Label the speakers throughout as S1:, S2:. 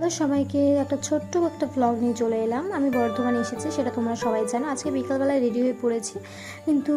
S1: তো সবাইকে একটা ছোট্ট একটা ব্লগ নিয়ে চলে এলাম। আমি বর্ধমানে এসেছি, সেটা তোমরা সবাই জানো। আজকে বিকালবেলায় রেডি হয়ে পড়েছি, কিন্তু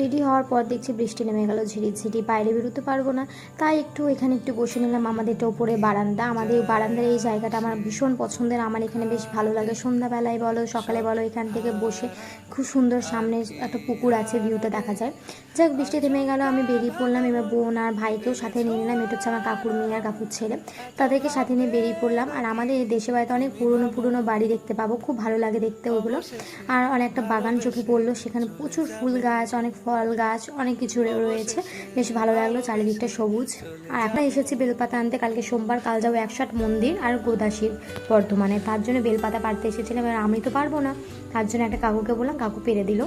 S1: রেডি হওয়ার পর দেখছি বৃষ্টি নেমে গেল ঝিরিঝিরি বাইরে বেরোতে পারব না। তাই একটু এখানে একটু বসে নিলাম আমাদের এটা ওপরে বারান্দা। আমাদের বারান্দার এই জায়গাটা আমার ভীষণ পছন্দের, আমার এখানে বেশ ভালো লাগে। সন্ধ্যাবেলায় বলো, সকালে বলো, এখান থেকে বসে খুব সুন্দর সামনে একটা পুকুর আছে ভিউটা দেখা যায়। যাক, বৃষ্টি থেমে গেল, আমি বেরিয়ে পড়লাম। এবার বোন আর ভাইকেও সাথে নিয়ে নিলাম। এটা হচ্ছে আমার কাকুর মেয়ে আর কাকুর ছেলে। তাদেরকে সাথে নিয়ে বেরিয়ে পড়লাম। আর আমাদের এই দেশে বাড়িতে অনেক পুরনো পুরনো বাড়ি দেখতে পাবো। খুব ভালো লাগে দেখতে ওগুলো। আর অনেকটা বাগান চোখে পড়ল, সেখানে প্রচুর ফুল গাছ, অনেক ফল গাছ, অনেক কিছু রয়েছে। বেশ ভালো লাগল, চারিদিকটা সবুজ। আর এখন এসেছি বেলপাতা আনতে, কালকে সোমবার কাল যাব একশাট মন্দির আর গোদাসির বর্ধমানে। তার জন্য বেলপাতা পাড়তে এসেছিলাম, এবার আমি তো পারব না। তার জন্য একটা কাকুকে বললাম, কাকু পেরে দিল।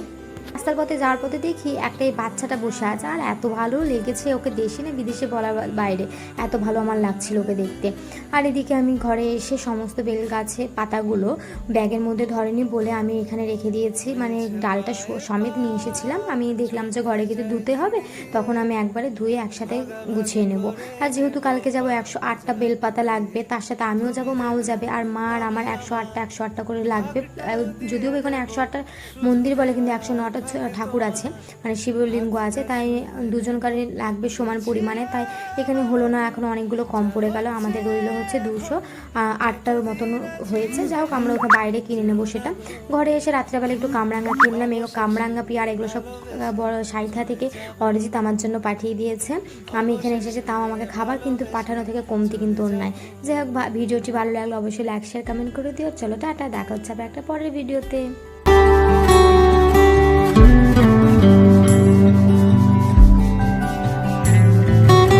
S1: রাস্তার পথে যাওয়ার পথে দেখি একটা এই বাচ্চাটা বসে আছে আর এত ভালো লেগেছে ওকে দেশে না বিদেশে বলার বাইরে। এত ভালো আমার লাগছিল ওকে দেখতে। আর এদিকে আমি ঘরে এসে সমস্ত বেল গাছে পাতাগুলো ব্যাগের মধ্যে ধরেনি বলে আমি এখানে রেখে দিয়েছি। মানে ডালটা সমেত নিয়ে এসেছিলাম। আমি দেখলাম যে ঘরে কিন্তু ধুতে হবে তখন আমি একবারে ধুয়ে একসাথে গুছিয়ে নেব। আর যেহেতু কালকে যাব একশো আটটা বেলপাতা লাগবে তার সাথে আমিও যাব মাও যাবে। আর মা আর আমার একশো আটটা একশো আটটা করে লাগবে। যদিও এখানে একশো আটটা মন্দির বলে কিন্তু একশো নটা ঠাকুর আছে মানে শিবলিঙ্গ আছে, তাই দুজনকারই লাগবে সমান পরিমাণে, তাই এখানে হলো না, এখন অনেকগুলো কম পড়ে গেল, আমাদের রইল হচ্ছে দুশো আটটার মতন হয়েছে, যাই হোক, আমরা ওখানে বাইরে কিনে নেব সেটা। ঘরে এসে রাত্রেবেলা একটু কামরাঙ্গা কিনলাম এগুলো কামরাঙ্গা পিয়ার এগুলো সব বড় সাইথা থেকে অরিজিৎ আমার জন্য পাঠিয়ে দিয়েছে। আমি এখানে এসেছি, তাও আমাকে খাবার, কিন্তু পাঠানো থেকে কমতি কিন্তু ওর নাই। যাই হোক ভিডিওটি ভালো লাগলে অবশ্যই লাইক শেয়ার কমেন্ট করে দিও। চলো, টাটা, দেখা হচ্ছে একটা পরের ভিডিওতে।